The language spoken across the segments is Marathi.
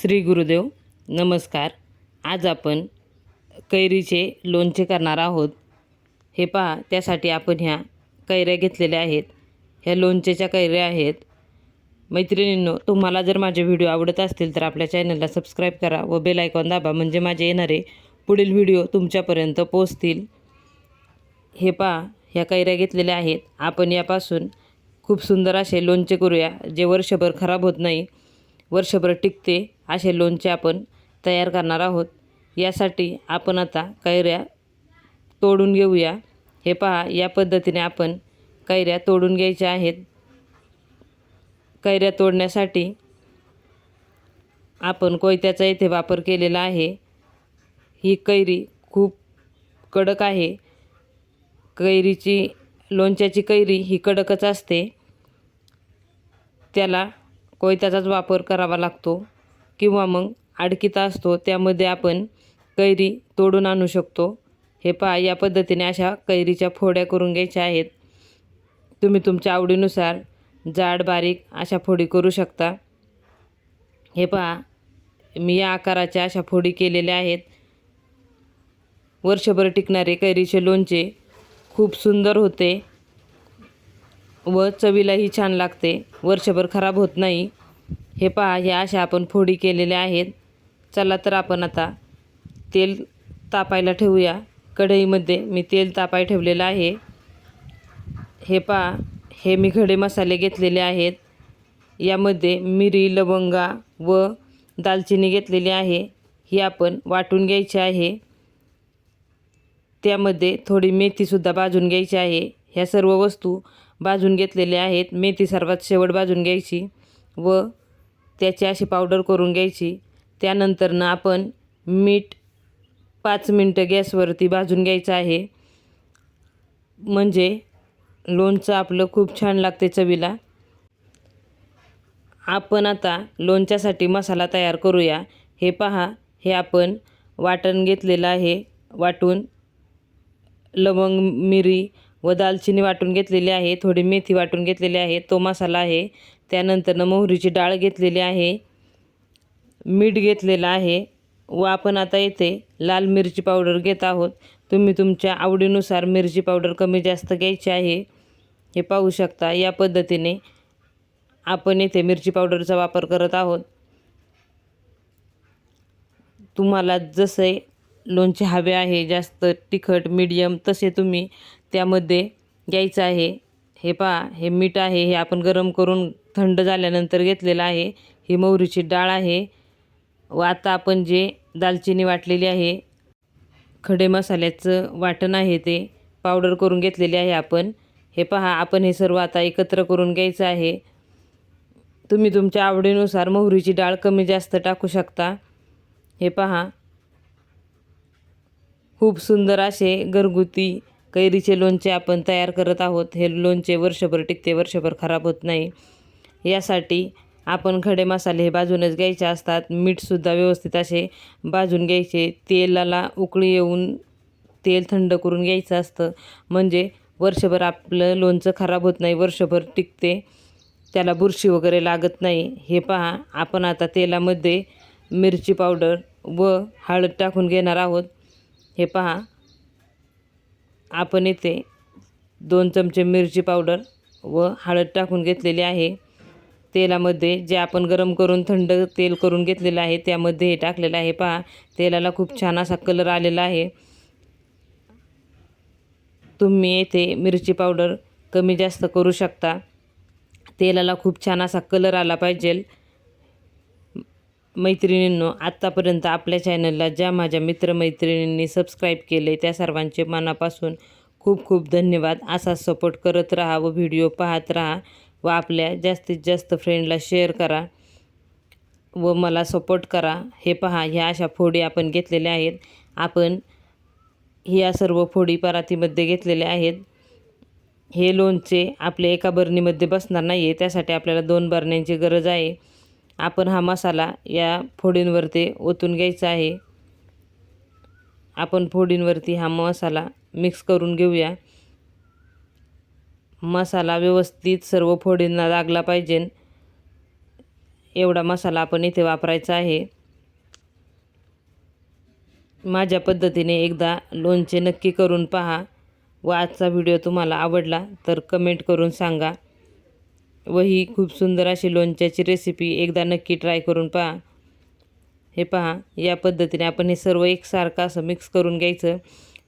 श्री गुरुदेव नमस्कार. आज आपण कैरीचे लोणचे करणार आहोत. हे पहा त्यासाठी आपण ह्या कैऱ्या घेतलेल्या आहेत. ह्या लोणचेच्या कैऱ्या आहेत. मैत्रिणींनो तुम्हाला जर माझे व्हिडिओ आवडत असतील तर आपल्या चॅनलला सबस्क्राईब करा व बेल आयकॉन दाबा म्हणजे माझे येणारे पुढील व्हिडिओ तुमच्यापर्यंत पोचतील हे पहा ह्या कैऱ्या घेतलेल्या आहेत. आपण यापासून खूप सुंदर असे लोणचे करूया जे वर्षभर खराब होत नाही. वर्षभर टिकते. असे लोणचे आपण तयार करणार आहोत. यासाठी आपण आता कैऱ्या तोडून घेऊया. हे पहा या पद्धतीने आपण कैऱ्या तोडून घ्यायच्या आहेत. कैऱ्या तोडण्यासाठी आपण कोयत्याचा येथे वापर केलेला आहे. ही कैरी खूप कडक आहे. कैरीची लोणच्याची कैरी ही कडकच असते. त्याला कोयत्याचाच वापर करावा लागतो. किंवा मग आडकिता असतो त्यामध्ये आपण कैरी तोडून आणू शकतो. हे पहा या पद्धतीने अशा कैरीच्या फोड्या करून घ्यायच्या आहेत. तुम्ही तुमच्या आवडीनुसार जाड बारीक अशा फोडी करू शकता. हे पहा मी या आकाराच्या अशा फोडी केलेल्या आहेत. वर्षभर टिकणारे कैरीचे लोणचे खूप सुंदर होते व चवीलाही छान लागते. वर्षभर खराब होत नाही. हे पहा ह्या अशा आपण फोडी केलेल्या आहेत. चला तर आपण आता तेल तापायला ठेवूया. कढईमध्ये मी तेल तापाय ठेवलेलं आहे. हे पहा हे मी खडे मसाले घेतलेले आहेत. यामध्ये मिरी लवंगा व दालचिनी घेतलेली आहे. ही आपण वाटून घ्यायची आहे. त्यामध्ये थोडी मेथीसुद्धा भाजून घ्यायची आहे. ह्या सर्व वस्तू भाजून घेतलेल्या आहेत. मेथी सर्वात शेवट भाजून घ्यायची व त्याची अशी पावडर करून घ्यायची. त्यानंतरनं आपण मीठ पाच मिनटं गॅसवरती भाजून घ्यायचं आहे. म्हणजे लोणचं आपलं खूप छान लागते चवीला. आपण आता लोणच्यासाठी मसाला तयार करूया. हे पहा हे आपण वाटण घेतलेलं आहे. वाटून लवंग मिरी व दालचिनी वाटून घेतलेली आहे. थोडी मेथी वाटून घेतलेली आहे. तो मसाला आहे. त्यानंतरनं मोहरीची डाळ घेतलेली आहे मीठ घेतलेलं आहे व आपण आता येथे लाल मिरची पावडर घेत आहोत. तुम्ही तुमच्या आवडीनुसार मिरची पावडर कमी जास्त घ्यायची आहे हे पाहू शकता. या पद्धतीने आपण येथे मिरची पावडरचा वापर करत आहोत. तुम्हाला जसे लोणचे हवे आहे जास्त तिखट मीडियम तसे तुम्ही त्यामध्ये घ्यायचं आहे. हे पहा हे मीठ आहे हे आपण गरम करून थंड झाल्यानंतर घेतलेलं आहे. ही मोहरीची डाळ आहे. व आता आपण जे दालचिनी वाटलेली आहे खडे मसाल्याचं वाटण आहे ते पावडर करून घेतलेली आहे आपण. हे पहा आपण हे सर्व आता एकत्र करून घ्यायचं आहे. तुम्ही तुमच्या आवडीनुसार मोहरीची डाळ कमी जास्त टाकू शकता. हे पहा. खूप सुंदर असे घरगुती कैरीचे लोणचे आपण तयार करत आहोत. हे लोणचे वर्षभर टिकते वर्षभर खराब होत नाही. यासाठी आपण खडे मसाले हे बाजूनच घ्यायचे असतात. मीठसुद्धा व्यवस्थित असे भाजून घ्यायचे. तेलाला उकळी येऊन तेल थंड करून घ्यायचं असतं. म्हणजे वर्षभर आपलं लोणचं खराब होत नाही वर्षभर टिकते. त्याला बुरशी वगैरे लागत नाही. हे पहा आपण आता तेलामध्ये मिरची पावडर व हळद टाकून घेणार आहोत. हे पहा आपण येथे दोन चमचे मिरची पावडर व हळद टाकून घेतलेली आहे. तेलामध्ये जे आपण गरम करून थंड तेल करून घेतलेलं आहे त्यामध्ये हे टाकलेलं आहे. पहा तेलाला खूप छान असा कलर आलेला आहे. तुम्ही येथे मिरची पावडर कमी जास्त करू शकता. तेलाला खूप छान असा कलर आला पाहिजे. मैत्रिणींनो आत्तापर्यंत आपल्या चॅनलला ज्या माझ्या मित्रमैत्रिणींनी सबस्क्राईब केले त्या सर्वांचे मनापासून खूप खूप धन्यवाद. असा सपोर्ट करत राहा व व्हिडिओ पाहत राहा. व आपल्या जास्तीत जास्त फ्रेंडला शेअर करा व मला सपोर्ट करा. हे पहा ह्या अशा फोडी आपण घेतलेल्या आहेत. आपण ह्या सर्व फोडी परातीमध्ये घेतलेल्या आहेत. हे लोणचे आपले एका बरणीमध्ये बसणार नाही आहे त्यासाठी आपल्याला दोन बरण्यांची गरज आहे. आपण हा मसाला या फोडींवरती ओतून घ्यायचा आहे. आपण फोडींवरती हा मसाला मिक्स करून घेऊया. मसाला व्यवस्थित सर्व फोडींना लागला पाहिजे. एवढा मसाला आपण इथे वापरायचा आहे. माझ्या पद्धतीने एकदा लोणचे नक्की करून पहा. व आजचा व्हिडिओ तुम्हाला आवडला तर कमेंट करून सांगा. व ही खूप सुंदर अशी लोणच्याची रेसिपी एकदा नक्की ट्राय करून पहा. हे पहा या पद्धतीने आपण हे सर्व एकसारखं असं मिक्स करून घ्यायचं.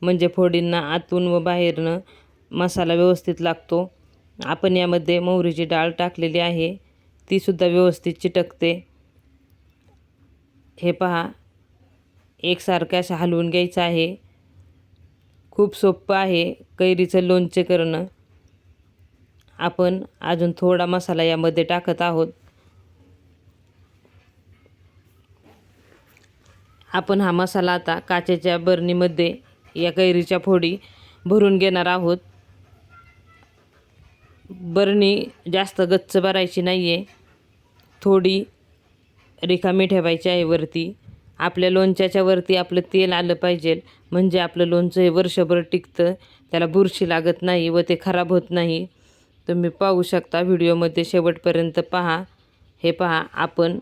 म्हणजे फोडींना आतून व बाहेरनं मसाला व्यवस्थित लागतो. आपण यामध्ये मोहरीची डाळ टाकलेली आहे. तीसुद्धा व्यवस्थित चिटकते. हे पहा. एकसारखं असं हलवून घ्यायचं आहे. खूप सोपं आहे कैरीचं लोणचे करणं. आपण अजून थोडा मसाला यामध्ये टाकत आहोत. आपण हा मसाला आता काचेच्या बरणीमध्ये या कैरीच्या फोडी भरून घेणार आहोत. बरणी जास्त गच्च भरायची नाही आहे थोडी रिकामी ठेवायची आहे वरती. आपल्या लोणच्याच्या वरती आपलं तेल आलं पाहिजे. म्हणजे आपलं लोणचं हे वर्षभर टिकतं. त्याला बुरशी लागत नाही व ते खराब होत नाही. तुम्ही पाहू शकता व्हिडिओमध्ये शेवटपर्यंत पहा. हे पहा आपण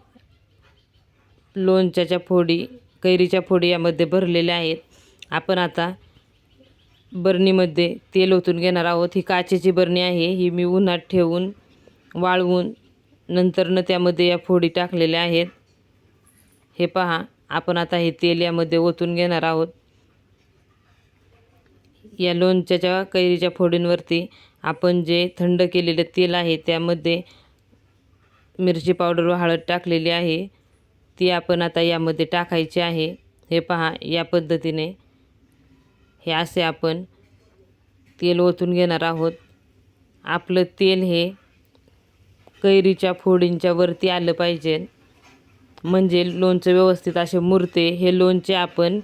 लोणच्याच्या फोडी कैरीच्या फोडी यामध्ये भरलेल्या आहेत. आपण आता बरणीमध्ये तेल ओतून घेणार आहोत. ही काचेची बरणी आहे. ही मी उन्हात ठेवून वाळवून नंतरनं त्यामध्ये या फोडी टाकलेल्या आहेत. हे पहा आपण आता हे तेल यामध्ये ओतून घेणार आहोत. या लोणच्याच्या कैरीच्या फोडींवरती आपण जे थंड केलेलं तेल आहे त्यामध्ये मिरची पावडर व हळद टाकलेली आहे. ती आपण आता यामध्ये टाकायची आहे. हे पहा या पद्धतीने हे असे आपण तेल ओतून घेणार आहोत. आपलं तेल हे कैरीच्या फोडींच्या वरती आलं पाहिजे. म्हणजे लोणचं व्यवस्थित असे मुरते. हे लोणचे आपण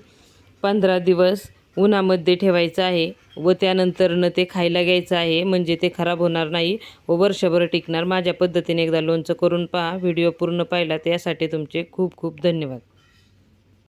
पंधरा दिवस उन्हामध्ये ठेवायचं आहे व त्यानंतरनं ते खायला घ्यायचं आहे. म्हणजे ते खराब होणार नाही व वर्षभर टिकणार. माझ्या पद्धतीने एकदा लोणचं करून पहा. व्हिडिओ पूर्ण पाहिला त्यासाठी तुमचे खूप खूप धन्यवाद.